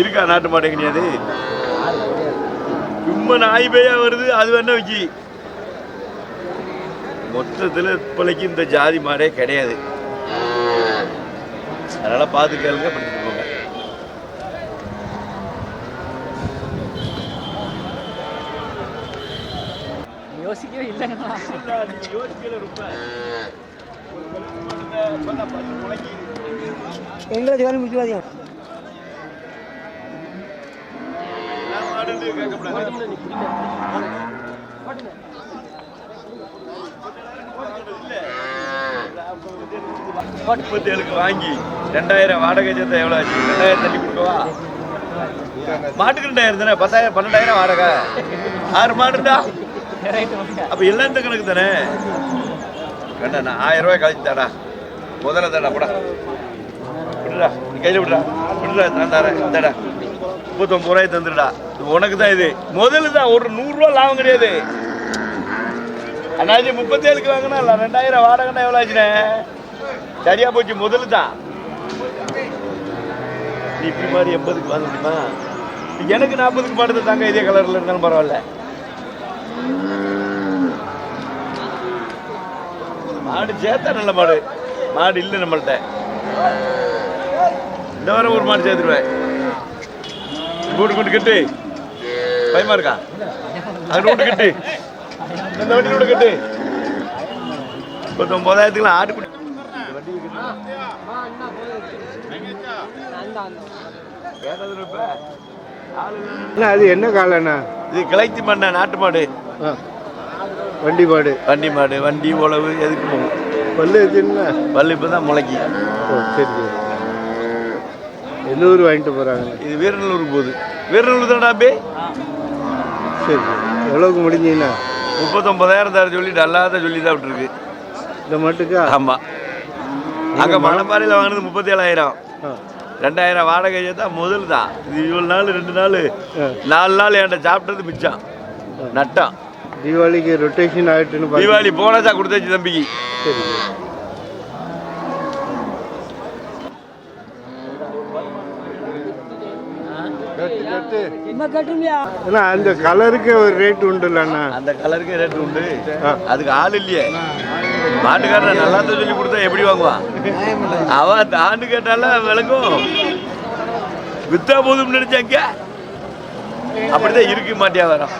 இருக்கா நாட்டு மாடு கிடையாது சும்மா நாய் பேயா வருது அது வேணா வச்சு மொத்தத்துல இப்பளைக்கு இந்த ஜாதி மாடே கிடையாது. அதனால பார்த்து கேளுங்க படிச்சுட்டு போங்க. யோசிக்கவே இல்லைங்கண்ணா. எங்களை ஜோலி முடிச்சுவாதியா முப்பத்தி ஏழுக்கு வாங்கி ரெண்டாயிரம் வாடகை சேர்த்தா எவ்வளோ ஆச்சு? ரெண்டாயிரம் தள்ளி கொடுக்கவா மாட்டுக்கு ரெண்டாயிரம் தானே? பத்தாயிரம் பன்னெண்டாயிரம் வாடகை. ஆறு மாடுடா அப்போ எல்லாம் இந்த கணக்கு தானே? வேண்டாம் நான் ஆயிரம் ரூபாய் கழிச்சு தாடா முதல்ல தாடா போடா. விடுடா கையில் விடுடா. விடுடா நான் தரேன். இந்தாடா. முப்பத்தொம்பது ரூபாய் தந்துடுடா. உனக்கு தான் இது. முதல்ல தான் ஒரு நூறுரூவா லாபம் கிடையாது. அண்ணாச்சி முப்பத்தேழுக்கு வாங்கினா இல்லை ரெண்டாயிரம் வாடகைன்னா எவ்வளோ ஆச்சுண்ணே? சரியாக போச்சு முதல்ல தான் நீ இப்படி மாதிரி எண்பதுக்கு வாங்க முடியுமா? எனக்கு நாற்பதுக்கு மாடுது தாங்க இதே கலரில் இருந்தாலும் பரவாயில்ல. மாடு சேர்த்தா நல்ல மாடு. மாடு இல்லை நம்மள்ட்ட. இந்த வாரம் ஒரு மாடு சேர்த்துருவேன். கூட்டு கூட்டு கட்டு. பயமா இருக்கா? அது கூட்டு கட்டு. இந்த வண்டி கூட கட்டு. முப்பத்தொன்பதாயிரத்துக்குலாம் ஆடு குடி இந்த வண்டியை கட்டு. ஏறாது இப்ப. ஆளு வேணும். அண்ணா அது என்ன காலண்ணா இது கிளைச்சி மண்ண நாட்டு மாடு. வண்டி மாடு. வண்டி மாடு வண்டி உழவு எதுக்கு போகும் பல்லு வச்சுன்னா பல்லு இப்போ தான் முளைக்கி. சரி சரி. எந்த ஊர் வாங்கிட்டு போகிறாங்க இது வீரநல்லூருக்கு போகுது. வீரநல்லூர் தானடா பே சரி எவ்வளோக்கு முடிஞ்சீங்கண்ணா முப்பத்தொன்பதாயிரம் தர சொல்லிட்டு அல்லாத சொல்லி தான் விட்டுருக்கு. இந்த மட்டுக்கா? ஆமாம் அங்கே மணப்பாறையில் வாங்கினது முப்பத்தி ஏழாயிரம் ஆ. ரெண்டாயிரம் வாடகை சேர்த்தா முதல் தான். இது இவ்வளோ நாள் ரெண்டு நாள். நாலு நாள் என்கிட்ட சாப்பிட்டது மிச்சம். நட்டம். தீபாவளிக்கு ரொட்டேஷன் ஆகிட்டுன்னு தீபாவளி போனஸாக கொடுத்தாச்சு தம்பிக்கு. சரி. என்ன கட்டுமியா? அண்ணா அந்த கலருக்கு ஒரு ரேட் உண்டுல்ல அண்ணா. அந்த கலருக்கு ரேட் உண்டு. அதுக்கு ஆள் இல்லையே. மாட்டுக்காரன் நல்லா தான் சொல்லி கொடுத்தா எப்படி வாங்குவான்? அவன் ஆண்டு கேட்டால விளங்கும். வித்தா போதும் நினைச்சாங்க அப்படிதான் இருக்க மாட்டியா வரோம்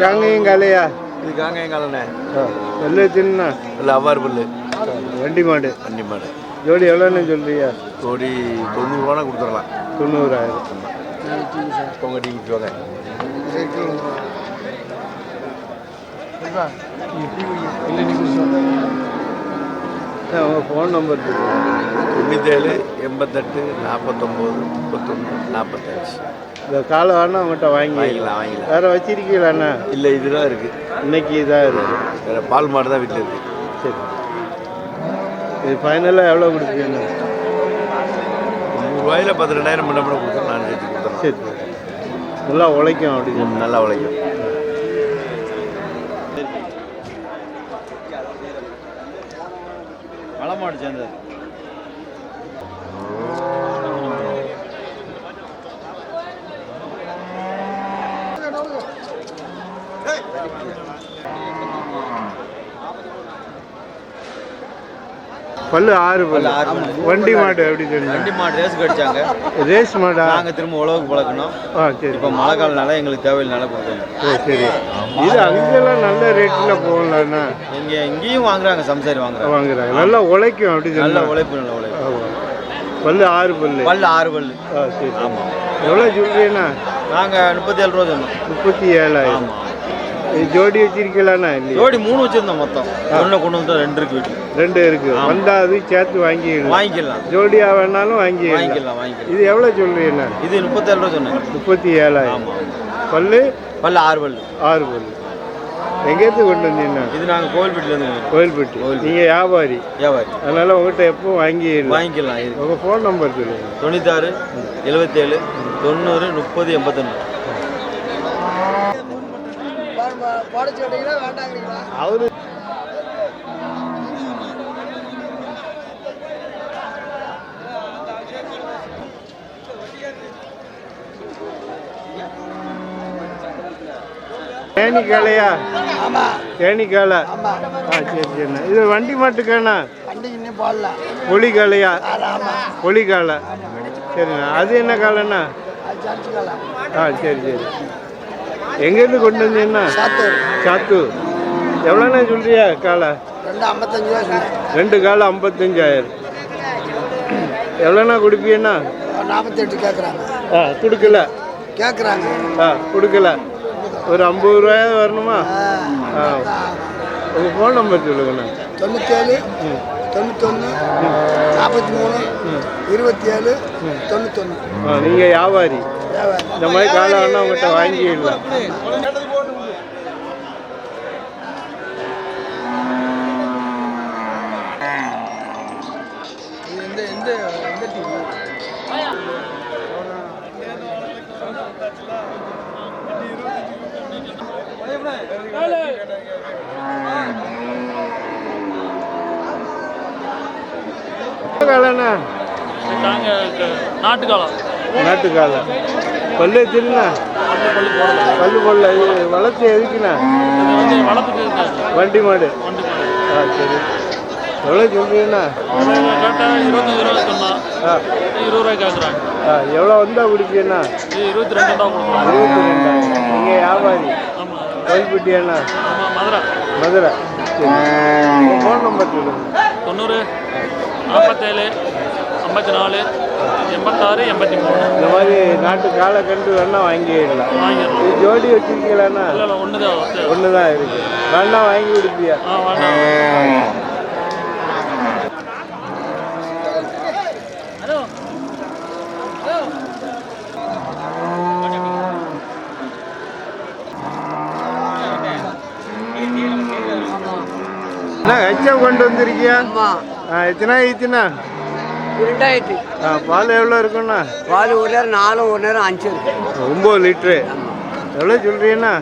காங்கையும் காலையா இது காங்க எங்காலண்ணே ஆ பல்லு வச்சுன்னா இல்லை அவ்வாறு பல்லு. வண்டி மாடு. வண்டி மாடு. ஜோடி எவ்வளோன்னு சொல்றியா? கோடி தொண்ணூறுரூவானா கொடுத்துடலாம். தொண்ணூறாயிரம். பொங்க டீ குடிச்சுவாங்க உங்கள் ஃபோன் நம்பர் தொண்ணூத்தேழு எண்பத்தெட்டு நாற்பத்தொம்போது முப்பத்தொன்று நாற்பத்தஞ்சு இந்த காலை வேணா அவங்ககிட்ட வாங்கிக்கலாம் வாங்கிக்கலாம். வேற வச்சிருக்கீங்களாண்ணா இல்லை இதுதான் இருக்கு. இன்னைக்கு இதாக இருக்கு. வேற பால் மாடு தான் வீட்டில் இருக்கு. சரி. இது ஃபைனலாக எவ்வளோ கொடுக்குறீங்க ரூபாயில் பத்து ரெண்டாயிரம் பண்ண பண்ண கொடுத்துருவோம் நான் சேர்த்து கொடுத்துறேன். சரி நல்லா உழைக்கும் அப்படின்னு நல்லா உழைக்கும். மலை மாடு சேர்ந்தது. பல்லு ஆறு பல்லு. வண்டி மாடு எப்படி தெரியும் வண்டி மாடு ரேஸ் கடிச்சாங்க. ரேஸ் மாடா? நாங்க திரும்ப உழவுக்கு பழக்கணும். ஆ சரி. இப்போ மழை காலனால எங்களுக்கு தேவையில்லைனால கொடுத்தோம் ஓ சரி. இது அங்கெல்லாம் நல்ல ரேட்டில் போகலாம்னா இங்க இங்கேயும் வாங்குறாங்க சம்சாரி வாங்குறாங்க. வாங்குறாங்க. நல்லா உழைக்கும் அப்படி நல்ல உழைப்பு நல்ல உழைப்பு. ஆமா. பல்லு ஆறு பல்லு. பல்லு ஆறு பல்லு. ஆ சரி எவ்வளோ சொல்றீங்கண்ணா நாங்க முப்பத்தி ஏழு ரூபா சொன்னோம். முப்பத்தி ஏழாயிரம். ஆமா. இது ஜோடி வச்சிருக்கலாண்ணா இல்லையா. ஜோடி மூணு வச்சிருந்தோம் மொத்தம். ஒண்ணு கொண்டு வந்து ரெண்டு இருக்கு வீட்டுல. ரெண்டு இருக்கு. வந்தா அது சேர்த்து வாங்கிடலாம் வாங்கிக்கலாம். ஜோடியா வேணாலும் வாங்கிடலாம். வாங்கிக்கலாம் வாங்கிக்கலாம். இது எவ்வளோ சொல்றீங்கண்ணா? இது முப்பத்தேழு ரூபா சொன்னேன். முப்பத்தி ஏழாயிரம் பல்லு? பல்லு ஆறு பல்லு. ஆறு பல்லு. எங்கேருந்து கொண்டு வந்தீங்கண்ணா? இது நாங்க கோவில்பட்டில இருந்து கோயில்பட்டி நீங்க வியாபாரி. வியாபாரி. அதனால உங்ககிட்ட எப்பவும் வாங்கிடலாம் வாங்கிக்கலாம். இது உங்க ஃபோன் நம்பர் சொல்லுங்க. தொண்ணூத்தாறு எழுபத்தேழு தொண்ணூறு முப்பது எண்பத்தொன்று அவரு தேனி காளையா? தேனி காளை. ஆ சரி சரிண்ணா இது வண்டி மாட்டுக்காண்ணா? ஒளி காளையா? ஒளி காளை. சரிண்ணா. அது என்ன காளைண்ணா? ஆ சரி சரி. எங்கேருந்து கொண்டு வந்தீங்கண்ணா சாத்தூர். எவ்வளோண்ணா சொல்றியா காலை? ரெண்டு ஐம்பத்தஞ்சு ரூபா ரெண்டு காலை ஐம்பத்தஞ்சாயிரம். எவ்வளோண்ணா கொடுப்பீங்கண்ணா? நாற்பத்தெட்டு கேட்குறாங்க ஆ கொடுக்கல. கேட்குறாங்க ஆ கொடுக்கல. ஒரு ஐம்பது ரூபாயாவது வரணுமா? ஆ. உங்கள் ஃபோன் நம்பர் சொல்லுங்கண்ணா. தொண்ணூற்றேழு தொண்ணூத்தொன்று நாற்பத்தி மூணு இருபத்தி ஏழு தொண்ணூத்தொன்று ஆ நீங்கள் வியாபாரி. இந்த மாதிரி காலை வேணா உங்கள்கிட்ட வாங்கிடலாம். நாட்டுக்காலம். நாட்டு காலை பல்லு வச்சிருந்தா பல்லு போடல இது வளர்ச்சி எதுக்குண்ணா? வண்டி மாடு. ஆ சரி. எவ்வளோ சொல்றீங்கண்ணா? இருபது ரூபாய் கேட்குறாங்க ஆ எவ்வளோ வந்தால் கொடுப்பீங்கண்ணா? இருபத்தி ரெண்டு? இருபத்தி ரெண்டாயிரம் நீங்கள் வியாபாரி. ஆமாம் கோயில்பட்டியாண்ணா மதுரை. மதுரை சரி. உங்கள் ஃபோன் நம்பர் சொல்லுங்கள் தொண்ணூறு நாற்பத்தேழு ஐம்பத்தி நாலு எண்பத்தாறு எண்பத்தி மூணு. இந்த மாதிரி நாட்டு காலை கண்டு வேணா வாங்கிடலாம். வாங்கிடலாம். இது ஜோடி வச்சிருக்கீங்களாண்ணா? இல்லை ஒன்று தான். ஒன்று தான் இருக்கு. வேணா வாங்கி கொடுப்பியா? அண்ணா ஹெச்எம் கொண்டு வந்திருக்கியா? எத்தனை ஈத்தினா ரெண்டாயிரத்தி ஆ பால் எவ்வளோ இருக்குண்ணா? பால் ஒரு நேரம் நாலும் ஒரு நேரம் அஞ்சு இருக்கு. ஒம்பது லிட்ரு. எவ்வளோ சொல்கிறீங்கண்ணா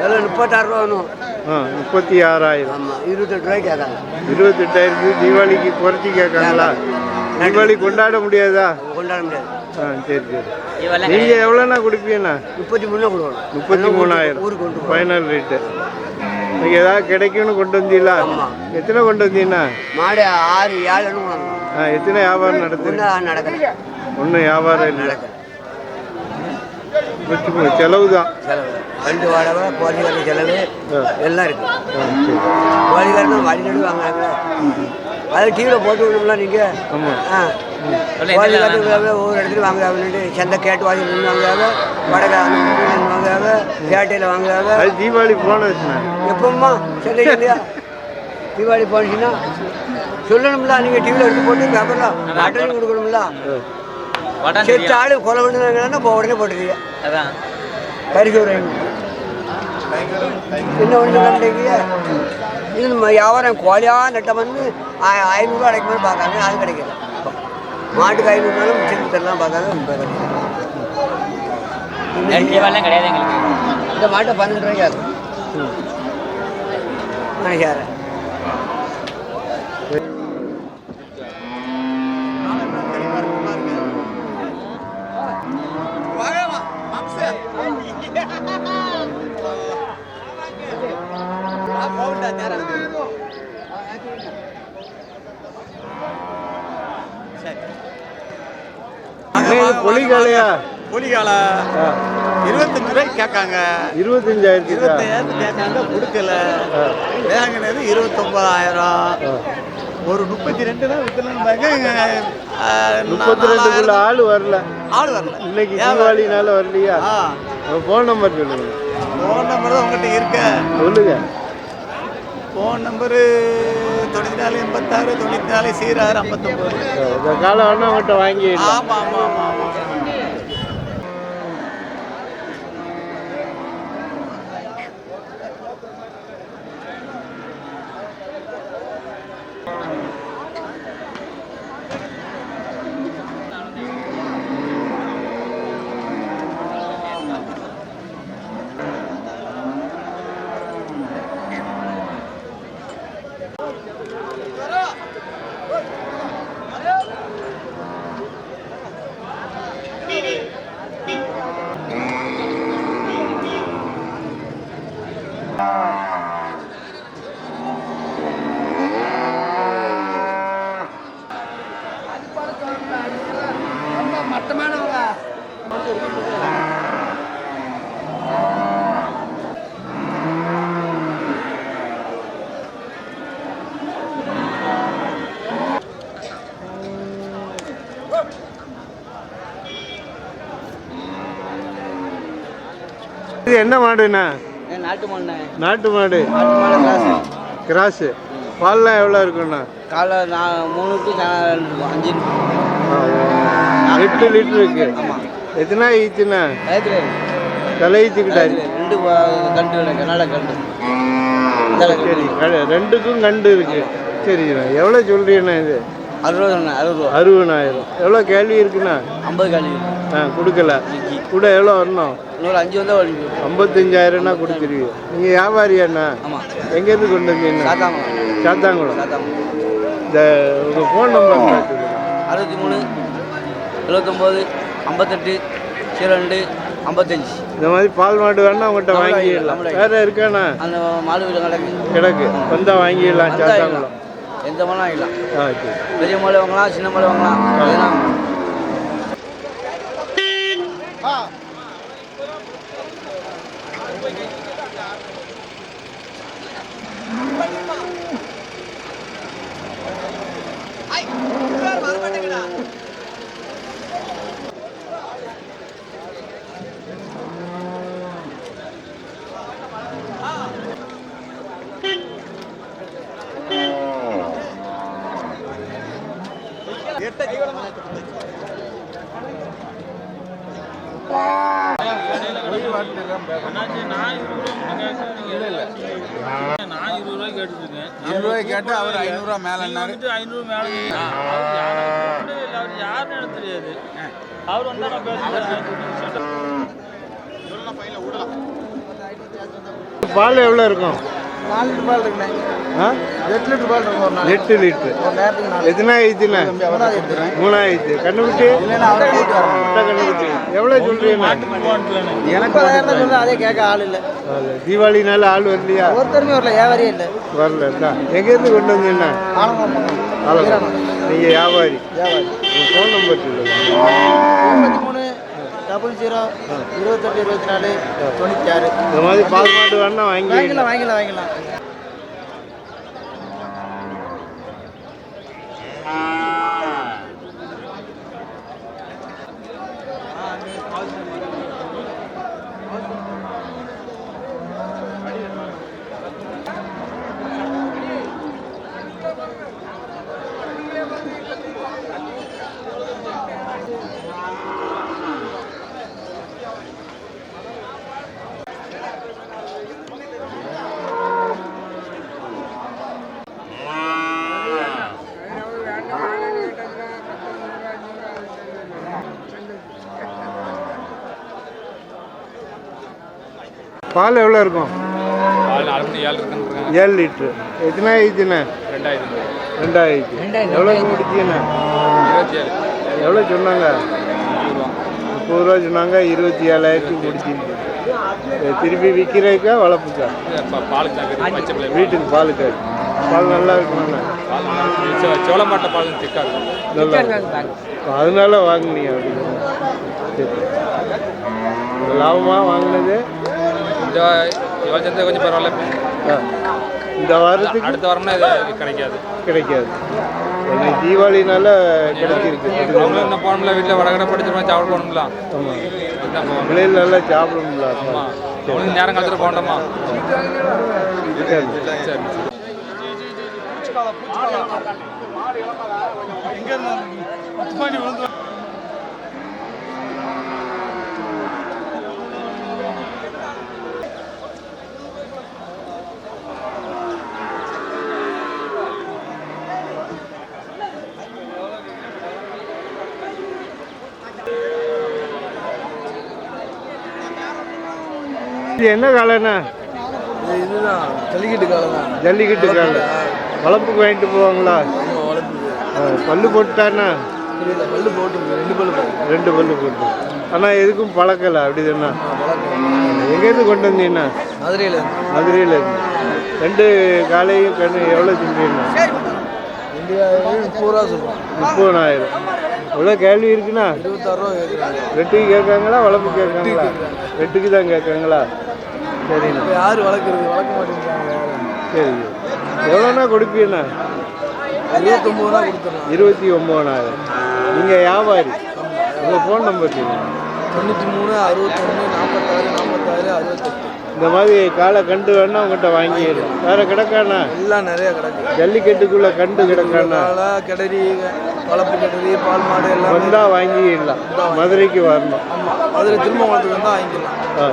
எவ்வளோ? முப்பத்தாறு ரூபா வேணும். ஆ முப்பத்தி ஆறாயிரம் ஆமாம் இருபத்தெட்டு ரூபாய்க்கு கேட்காங்க இருபத்தெட்டாயிரத்துக்கு தீபாவளிக்கு குறைச்சி கேட்காங்களா தீபாவளி கொண்டாட முடியாதா? கொண்டாட முடியாது. ஆ சரி சரி. நீங்கள் எவ்வளோண்ணா கொடுப்பீங்கண்ணா? முப்பத்தி மூணு கொடுக்கணும். முப்பத்தி மூணாயிரம். ஊருக்கு ஃபைனல் ரேட்டு இன்னைக்கு ஏதாவது கிடைக்கும்னு கொண்டு வந்தீங்களா? எத்தனை கொண்டு வந்தீங்கண்ணா? மாடு ஆறு ஏழுன்னு எத்தனை வியாபாரம் ஒன்றும் நடக்கல. ஒன்றும் வியாபாரம் இல்லை. வச்சுக்கோங்க செலவு தான் செலவு. ரெண்டு வாடகை கோழிக்கார செலவு எல்லாம் இருக்கு. கோழிக்காரன் வழி நடு வாங்குறாங்க அது டிவியில் போட்டு விடணும்ல நீங்கள் கோழிக்காரன் ஒவ்வொரு இடத்துல வாங்குறாங்க சந்தை கேட்டு வாங்கி நின்று வாங்குறாங்க வடகை வாங்குறாங்க பேட்டையில் வாங்குறாங்க. அது தீபாவளி எப்போம்மா சந்தை இல்லையா? தீபாவளி போனுச்சுன்னா சொல்லணும்ல நீங்கள் டிவியில் எடுத்து போட்டு பேப்பரில் அட்டனை கொடுக்கணும்ல. செத்து ஆளு கொலை பண்ணுறாங்கன்னா இப்போ உடனே போட்டுருக்கீங்க அதான். கறி சோறு என்ன ஒன்று கண்டுக்கீங்க இது வியாபாரம் கோழியாக நட்ட வந்து ஆ- ஐநூறுரூவா கிடைக்குமான்னு பார்க்காங்க அது கிடைக்கல. மாட்டுக்கு ஐநூறுனாலும் மிச்சம் தரலாம் கிடைக்கல கிடையாது எங்களுக்கு. இந்த மாட்டை பன்னெண்டு ரூபாய்க்கு ஆகும் மனுஷார பொலிகாலையா? கூலிகால இருபத்தஞ்சு ரூபாய்க்கு கேட்காங்க. இருபத்தஞ்சாயிரத்தி இருபத்தையாயிரத்து கேட்காங்க கொடுக்கல. வேங்கினது இருபத்தொம்பதாயிரம். ஒரு முப்பத்தி ரெண்டு தான் முப்பத்தி ரெண்டுக்குள்ள ஆள் வரல. ஆள் வரல. இன்னைக்கு தீபாவளினால வரலையா? ஆ. ஃபோன் நம்பர் சொல்லுங்க. ஃபோன் நம்பர் தான் உங்கள்கிட்ட இருக்க. சொல்லுங்க. ஃபோன் நம்பரு தொண்ணூற்றி நாலு எண்பத்தாறு தொண்ணூற்றி நாலு சீராறு ஐம்பத்தொம்பது. காலம் வேணா அவங்ககிட்ட வாங்கிடலாம். ஆமாம் ஆமாம் ஆமாம் ஆமாம் இது என்ன மாடுண்ணா. நாட்டு மாடு. நாட்டு மாடு காசு கிராஸு. பால்லாம் எவ்வளோ இருக்குண்ணா? காலை நான் மூணு டு அஞ்சு எட்டு லிட்டர் இருக்கு. ஆமாம் எத்தனை ஈச்சுண்ணா? பயத்தில் தலை ஈச்சுக்கிட்டாரு ரெண்டு கண்டு கன்னட கண்டு. சரி. ரெண்டுக்கும் கண்டு இருக்கு. சரிண்ணா. எவ்வளோ சொல்றீங்கண்ணா இது? அறுபது ரூபா. சொன்னேன் அறுபது அறுபதாயிரம். எவ்வளோ கேள்வி இருக்குண்ணா? ஐம்பது காலி ஆ கொடுக்கல. கூட எவ்வளோ வரணும்? இன்னொரு அஞ்சு வந்தால் வழி ஐம்பத்தஞ்சாயிரம்னா கொடுத்துருவீங்க நீங்கள் வியாபாரியாண்ணா? ஆமாம் எங்கேருந்து கொண்டு வந்தீங்கண்ணா சாத்தாங்குளம். இந்த உங்கள் ஃபோன் நம்பர் அறுபத்தி மூணு எழுபத்தொம்போது ஐம்பத்தெட்டு ஜீரோ ரெண்டு ஐம்பத்தஞ்சு. இந்த மாதிரி பால் மாடு வேணா உங்கள்கிட்ட வாங்கிடலாம். வேற இருக்காண்ணா. அந்த மாடு கிடக்கு. கிடக்கு. வந்தா வாங்கிடலாம் சாத்தாங்குளம். எந்த வாங்கிக்கலாம் சரி. பெரிய மாடு வாங்கலாம் சின்ன மாடு வாங்கலாம் எதனா நான் இருபது ரூபாய் இருபது ரூபாய் கேட்டு அவர் ஐநூறுரூவா மேலே ஐநூறு மேலே அவர் யாருன்னு எனக்கு தெரியாது அவர் வந்தா நான் பால் எவ்வளோ இருக்கும்? எட்டு லிட்டர் எத்தனை ஆயிடுச்சுண்ணா வரேன் முட்டை கண்ணுக்குட்டி எவ்வளோ சொல்றீங்கண்ணா எனக்கு பதாயிரம் அதே கேட்க ஆள் இல்லை. தீபாவளினால ஆள் வரலையா? ஒருத்தருமே வரல வியாபாரியே இல்லை. வரல எங்கேருந்து கொண்டு வந்தீங்கண்ணா நீங்கள் வியாபாரி. வியாபாரி. ஃபோன் நம்பர் சொல்லுங்க. டபுள் ஜீரோ இருபத்தெட்டு இருபத்தி நாலு தொண்ணூற்றி ஆறு. இந்த மாதிரி பால் மாடு வேணா வாங்கி வாங்கிக்கலாம் வாங்கிக்கலாம் வாங்கிக்கலாம் பால் எவ்வளோ இருக்கும்? ஏழு லிட்ரு. எத்தனை ஆயிடுச்சுண்ணா ரெண்டாயிரம் ரெண்டாயிடுச்சு. எவ்வளோ முடிச்சுண்ணா எவ்வளோ சொன்னாங்க? முப்பது ரூபா. சொன்னாங்க இருபத்தி ஏழாயிரத்துக்கு முடிச்சிருக்கு திருப்பி விற்கிறதுக்கா வளர்ப்புக்கா? வீட்டுக்கு பாலுக்கு பால் நல்லா இருக்குமாண்ணா சோளமாட்ட பால் திக்கா இருக்கும். அதனால வாங்குனீங்க அப்படின்னு. லாபமாக வாங்கினது? இவ்வளோ சேர்ந்து கொஞ்சம் பரவாயில்ல. இந்த வாரத்துக்கு அடுத்த வாரம்னா இது கிடைக்காது. கிடைக்காது. இன்னைக்கு தீபாவளினால கிடைச்சிருக்கு. அவங்களும் இந்த போனோம்ல வீட்டில் வடகடை படிச்சோம்னா சாப்பிட போகணும்ல. ஆமாம் பிள்ளைகள் நல்லா சாப்பிடணும்ல. ஆமா. அவனுக்கு நேரம் காலத்தில் போகணுமா? சரி சரி. இது என்ன காலைண்ணா? இதுதான் ஜல்லிக்கட்டு காலம் ஜல்லிக்கட்டு காலை. வளர்ப்புக்கு வாங்கிட்டு போவாங்களா? பல்லு போட்டுட்டாண்ணா பல்லு போட்டு ரெண்டு பல்லு ரெண்டு பல்லு போட்டு. ஆனால் எதுக்கும் பழக்கலை அப்படி தானே எங்கேருந்து கொண்டு வந்தீங்கண்ணா? மதுரையில் மதுரையில் ரெண்டு காலையும் கண்ணு எவ்வளோ செஞ்சீங்கண்ணா? முப்பதாயிரம். எவ்வளோ கேள்வி இருக்குண்ணா? வெட்டுக்கு கேட்காங்களா வளர்ப்பு கேட்காங்களா வெட்டுக்கு தான் கேட்காங்களா சரிண்ணா யார் வளர்க்குறது? வளர்க்க மாட்டேங்கிறாங்க சரி எவ்வளோண்ணா கொடுப்பீண்ணா இருபத்தொம்பது ரூபா கொடுத்துடலாம். இருபத்தி ஒம்பதாயிரம் நீங்கள் வியாபாரி. உங்கள் ஃபோன் நம்பர் சொல்லுங்கள் தொண்ணூற்றி மூணு அறுபத்தொன்று நாற்பத்தாறு நாற்பத்தாறு அறுபத்தெட்டு. இந்த மாதிரி காலை கண்டு வேணா உங்கள்கிட்ட வாங்கிடலாம். வேற கிடக்காண்ணா? எல்லாம் நிறைய கிடக்கு. ஜல்லிக்கட்டுக்குள்ள கண்டு கிடக்காண்ணா? கிடரி வளர்ப்பு கிடரி பால் மாடு எல்லாம் வந்தா வாங்கிடலாம். மதுரைக்கு வரணும். ஆமாம் அதில் திரும்ப வளர்த்துக்கு வந்தால் வாங்கிக்கலாம் ஆ.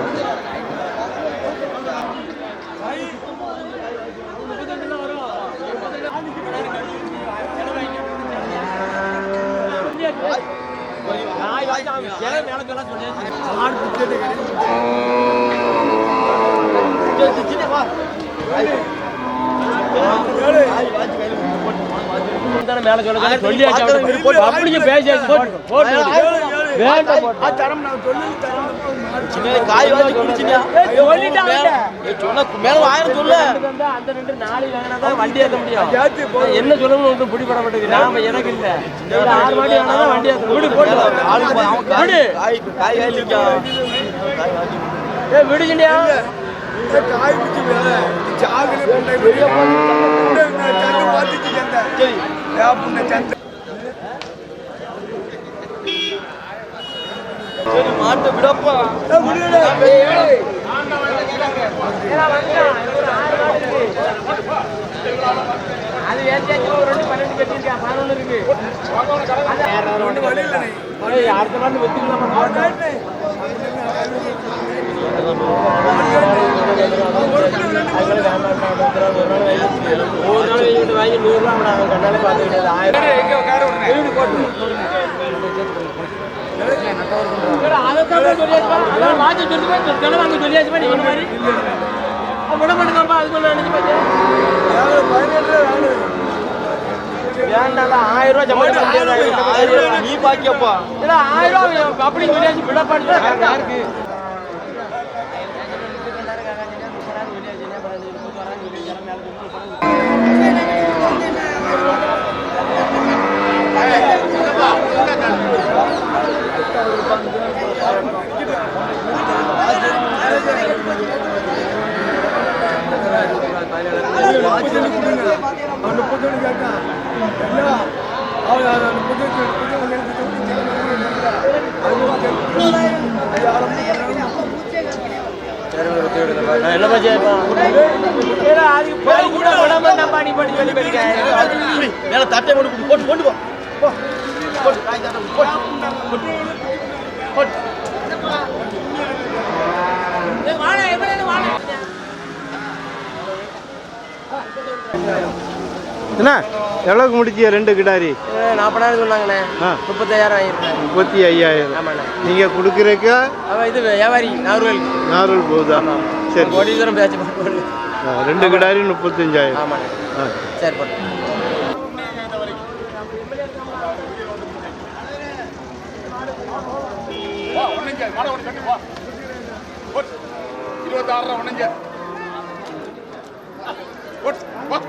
அப்படிங்க பேசியாச்சு போட்டு போட்டு காய் வாங்கி குடிச்சிங்க. மேல ஆயிரம் சொல்லு. அந்த ரெண்டு நாளைக்கு வாங்கினா தான் வண்டி ஏற்ற முடியும். என்ன சொல்லணும் ஒன்றும் பிடிபட மாட்டேங்குது நாம எனக்கு இல்ல. ஆறு மாடி வேணா தான் வண்டி ஏற்ற விடு. போட்டு விடு. காய் காய் வாங்கிக்கா. ஏ விடுங்கடியா மாட்டு விடப்பா. அது ஒரு ரெண்டு பன்னெண்டு கட்டிருக்கேன் பதினொன்று இருக்கு. அடுத்த நாள் வச்சுக்கலாம் ஒரு நாள் வீட்டு வாங்கி நூறுரூவா கண்ணாலே பார்த்துக்கிட்டது ஆயிரம் வீடு போட்டு விட ஆயிரம் ரூபாய் ஜமா நீ பாக்கியப்பா இல்ல ஆயிரம் ரூபாய் அப்படி சொல்லியாச்சு விடப்பாடு. யாருக்கு? என்ன பச்சை அதுக்கு தட்டை போட்டு போட்டு போட்டு போ போட்டு போட்டு என்ன? எவ்வளோக்கு முடிச்சிய ரெண்டு கிடாரி? நாற்பதாயிரம் சொன்னாங்கண்ணே ஆ. முப்பத்தாயிரம் வாங்கிருக்கேன் முப்பத்தி ஐயாயிரம் ஆமாண்ணே நீங்கள் கொடுக்குறக்கா இது வியாபாரி நாகர்வேல் நார்மல் போகுதா? சரி கோடீஸ்வரம் பேச்சு ரெண்டு கிடாரி முப்பத்தஞ்சாயிரம். ஆமாண்ணே. ஆ. சரி இருபத்தாறு ரூபா ஒன்னஞ்சு நீ அஞ்சூறு ரூபா கேட்கறாங்கடா போ அவ்வளோதானா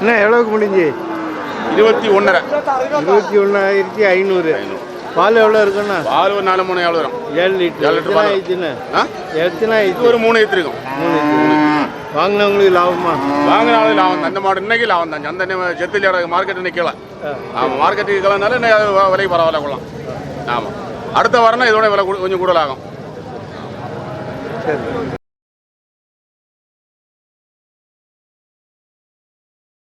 என்ன எவ்வளோக்கு முடிஞ்சு? இருபத்தி ஒன்றரை இருபத்தி ஒன்றாயிரத்தி ஐநூறு. பால் எவ்வளோ இருக்குண்ணா? பால் ஒரு நாலு மூணு எவ்வளோ வரும். ஏழு லிட்டர். ஏழு லிட்டர் பால். ஆயிடுச்சுண்ணே? எத்தனை ஆயிடுச்சு? ஒரு மூணு ஈத்து இருக்கும். மூணு வாங்கினவங்களுக்கு லாபமா? வாங்கினாலும் லாபம் தான். இந்த மாடு இன்னைக்கு லாபம் தான். அந்த செத்திலியோட மார்க்கெட் நிற்கல ஆமாம் மார்க்கெட்டுக்கு வ- விலை பரவாயில்ல கொள்ளலாம். ஆமாம் அடுத்த வாரம்னா இதோட விலை கொஞ்சம் கூடுதலாகும். சரி.